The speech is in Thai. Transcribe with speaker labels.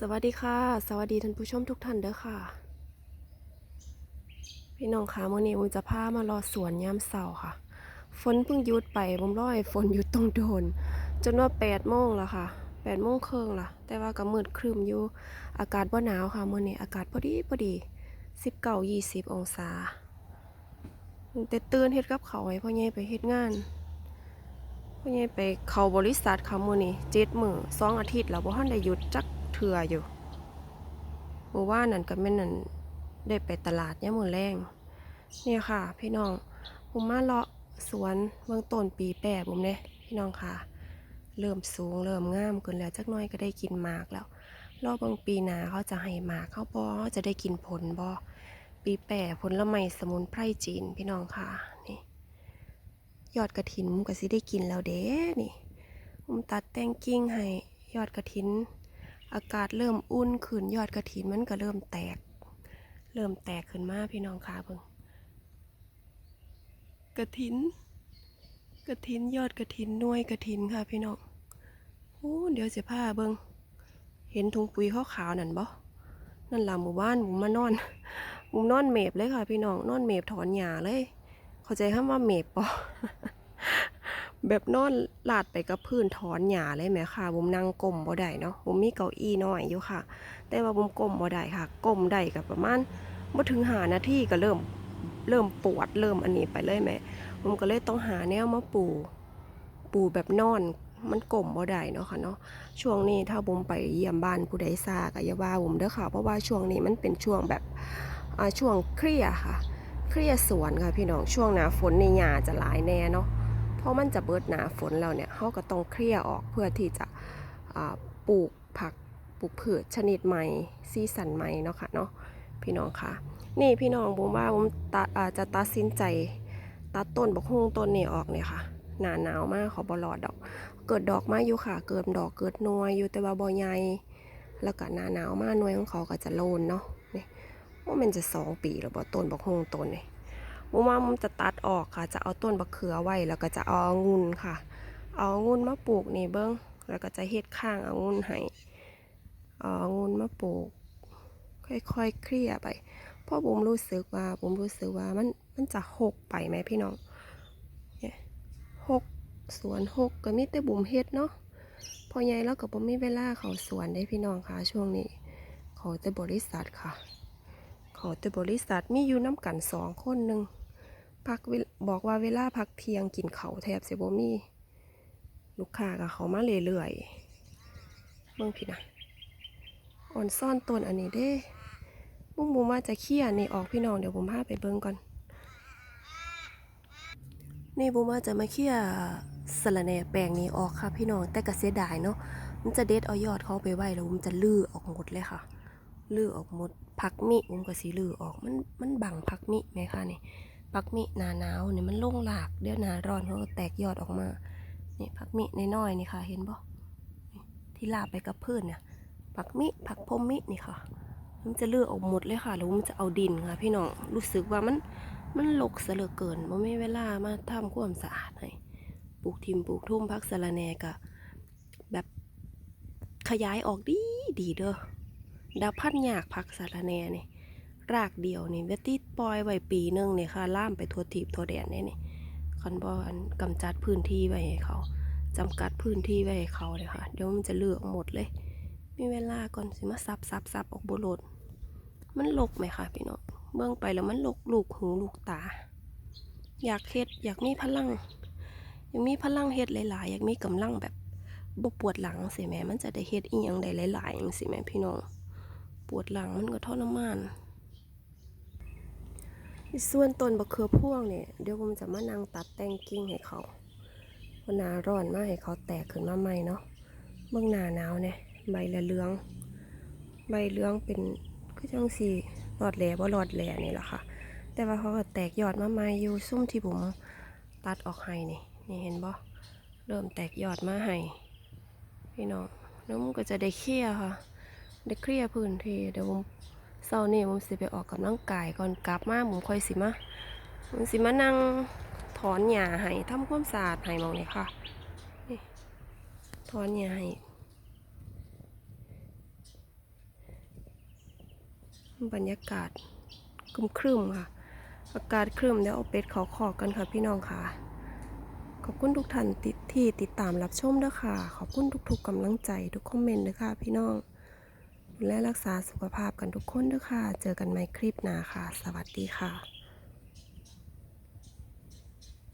Speaker 1: สวัสดีค่ะ สวัสดีท่านผู้ชมทุกท่านเด้อค่ะ พี่น้องคะมื่อนี้ผมจะพามารอสวนยามเสาร์ค่ะ ฝนเพิ่งหยุดไปผมร้อให้ฝนหยุดต้องโดน จนว่าแปดโมงแล้วค่ะแปดโมงครึ่งละแต่ว่าก็มืดครึมอยู่อากาศบ่หนาวค่ะมื่อนี้อากาศพอดีพอดีสิบเก้ายี่สิบองศาแต่ตื่นเฮ็ดกับเขาวให้พ่อใหญ่ไปเฮ็ดงานพ่อใหญ่ไปเข้าบริษัทค่ะมื้อนี้เจ็ดมือสองอาทิตย์แล้วบ่ทันได้หยุดจัก เทื่ออยู่เมื่อวานนั่นก็แม่นั่นได้ไปตลาดยามมื้อแรงเนี่ยค่ะ พี่น้องผมมาเลาะสวนเบื้องต้นปีแปะผมเด้พี่น้องค่ะ เริ่มสูงเริ่มงามขึ้นแล้วจักหน่อยก็ได้กินหมากแล้ว รอบบางปีหนาเขาจะให้หมากเขาบ่เขาจะได้กินผลบ่ปีแปะผลละไมสมุนไพรจีนพี่น้องค่ะนี่ยอดกระถินมุก็สิได้กินแล้วเด้นี่มุมตัดแต่งกิ่งให้ยอดกระถิน อากาศเริ่มอุ่นขึ้นยอดกระถินมันก็เริ่มแตก เริ่มแตกขึ้นมาพี่น้องค่ะเบิ่งกระถินกระถินยอดกระถินน่วยกระถินค่ะพี่น้องโอ้เดี๋ยวสิพาเบิ่งเห็นถุงปุ๋ยขาวๆนั่นบ่นั่นหล่ะหมู่บ้านหมู่มานอนหมู่นอนเมบเลยค่ะพี่น้องนอนเมบถอนหญ้าเลย เข้าใจคำว่าเมบปะ แบบนอนลาดไปกับพื้นถอนหญ้าเลยไหมค่ะบุมนั่งก้มบ่ได้เนาะบุมมีเก้าอี้น้อยอยู่ค่ะ แต่ว่าบุมก้มบ่ได้ค่ะก้มได้กับประมาณบ่ถึงหานาทีก็เริ่มเริ่มปวดเริ่มอันนี้ไปเลยแหม่บุมก็เลยต้องหาแนวมาปูปูแบบนอนมันก้มบ่ได้เนาะค่ะเนาะช่วงนี้ถ้าบุมไปเยี่ยมบ้านผู้ใดซากอย่าว่าบุมเด้อค่ะเพราะว่าช่วงนี้มันเป็นช่วงแบบอ่าช่วงเครียดค่ะ เครียดสวนค่ะพี่น้องช่วงหนาฝนในหญ้าจะหลายแน่เนาะ ราะมันจะเบิดหนาฝนแล้วเนี่ยเขาก็ต้องเคลียร์ออกเพื่อที่จะปลูกผักปลูกพืชชนิดใหม่ซีสันใหม่เนาะค่ะเนาะพี่น้องค่ะ นี่พี่น้องผมว่าผมตาจะตัดสินใจตัดต้นบกฮุ่งต้นนี้ออกเนี่ยค่ะหนาหนาวมากขอบอลอดดอก เกิดดอกมาอยู่ค่ะ เกิดดอกเกิดนวยอยู่แต่ว่าบอใหญ่แล้วก็หนาหนาวมากนวยของเขาก็จะโลนเนาะนี่ว่ามันจะสองปีแล้วบ่ต้นบกฮวงต้นนี่ มุว่ามันจะตัดออกค่ะ จะเอาต้นบักเขือไว้แล้วก็จะเอาองุ่นค่ะ เอาองุ่นมาปลูกนี่เบิ้งแล้วก็จะเฮ็ดข้างองุ่นให้เอาองุ่นมาปลูก ค่อยๆเคลียไปเพราะผมรู้สึกว่าผมรู้สึกว่ามันมันจะหกไปไหมพี่น้องเนี่ยหกสวนหกก็มีแต่บุมเฮ็ดเนาะพอใหญ่แล้วก็บ่มีเวลาเขาสวนได้พี่น้องค่ะช่วงนี้ เขาแต่บริษัทค่ะ ขอแต่บริษัทมีอยู่น้ำกันสองคนหนึ่งพักบอกว่าเวลาพักเที่ยงกินเขาแทบเสียบ่มีลูกค้ากับเขามาเรื่อยๆเบิ่งพี่นะอ่อนซ่อนต้นอันนี้เด้บุ้มบุมว่าจะเคี่ยนี่ออกพี่น้องเดี๋ยวผมพาไปเบิ่งก่อน นี่บุมว่าจะมาเคี่ยสะระแหน่แปลงนี้ออกค่ะพี่น้องแต่ก็เสียดายเนาะมันจะเด็ดเอายอดเขาไปไว้แล้วมันจะลื้อออกหมดเลยค่ะ ลือออกหมดผักมิผมก็สีลือออกมันมันบังผักมิไหมคะนี่ผักมิหนาหนาวนี่มันลงหลากเดี๋ยวหนาร้อนเขาก็แตกยอดออกมานี่ผักมิน้อยๆนี่ค่ะ เห็นบ่นี่ที่ลาบไปกับพื้นเนี่ยผักมิผักพมมินี่ค่ะ มันจะเลือกออกหมดเลยค่ะ แล้วมันจะเอาดินค่ะ พี่น้องรู้สึกว่ามันมันรกเสลือเกินว่าไม่เวลามาทำความสะอาดให้ปลูกทิมปลูกทุ่มพักสะระแนกะแบบขยายออกดีดีเด้อ ดาวพันยากผักสารแหนนี่รากเดียวนี่เวติปล่อยไว้ปีหนึงนี่ค่ะล่ามไปทัวทีบทัวแดนนี่นี่คันบอนกำจัดพื้นที่ไว้ให้เขาจำกัดพื้นที่ไว้ให้เขาเลยค่ะ เดี๋ยวมันจะเลือกหมดเลย มีเวลาก่อนสิมาซับซับซับออกบโลดมันลกไหมคะพี่น้องเบื้องไปแล้วมันลกลูกหูลูกตา อยากเฮ็ดอยากมีพลัง อยากมีพลังเฮ็ดหลาย ๆ อยากมีกำลังแบบบปวดหลังสิแม่มันจะได้เฮ็ดอีหยังได้หลายๆจังสิแม่พี่น้อง ปวดหลังมันก็ทรมานส่วนต้นบะเขือพ่วงเนี่ยเดี๋ยวผมจะมานั่งตัดแต่งกิ่งให้เขาวันนาร้อนมากให้เขาแตกขึ้นมาใหม่เนาะเบื้องหน้าหนาวเนี่ยใบละเลือง ใบเลืองเป็นก็จังสีหลอดแหล่บ่หลอดแหล่นี่แหละค่ะ แต่ว่าเขาก็แตกยอดมาใหม่อยู่ซุ่มที่ผมตัดออกให้นี่นี่เห็นบ่เริ่มแตกยอดมาให้พี่น้องแล้วมันก็จะได้เคี่ยค่ะ เดี๋ยวเคลียร์พื้นที่เดี๋ยวผมเศร้านี่ผมสิไปออกกำลังกายก่อนกลับมาผมค่อยสิมาผมสิมานั่งถอนหญ้าให้ทำความสะอาดให้มองเลยค่ะนี่ถอนหญ้าให้บรรยากาศครึมครึมค่ะ อากาศครึมเดี๋ยวเอาเป็ดเขาขอกันค่ะพี่น้องค่ะ ขอบคุณทุกท่านที่ติดตามรับชมด้วยค่ะ ขอบคุณทุกๆกำลังใจทุกคอมเมนต์ด้ยค่ะพี่น้อง และรักษาสุขภาพกันทุกคนด้วยค่ะ เจอกันใหม่คลิปหน้าค่ะ สวัสดีค่ะ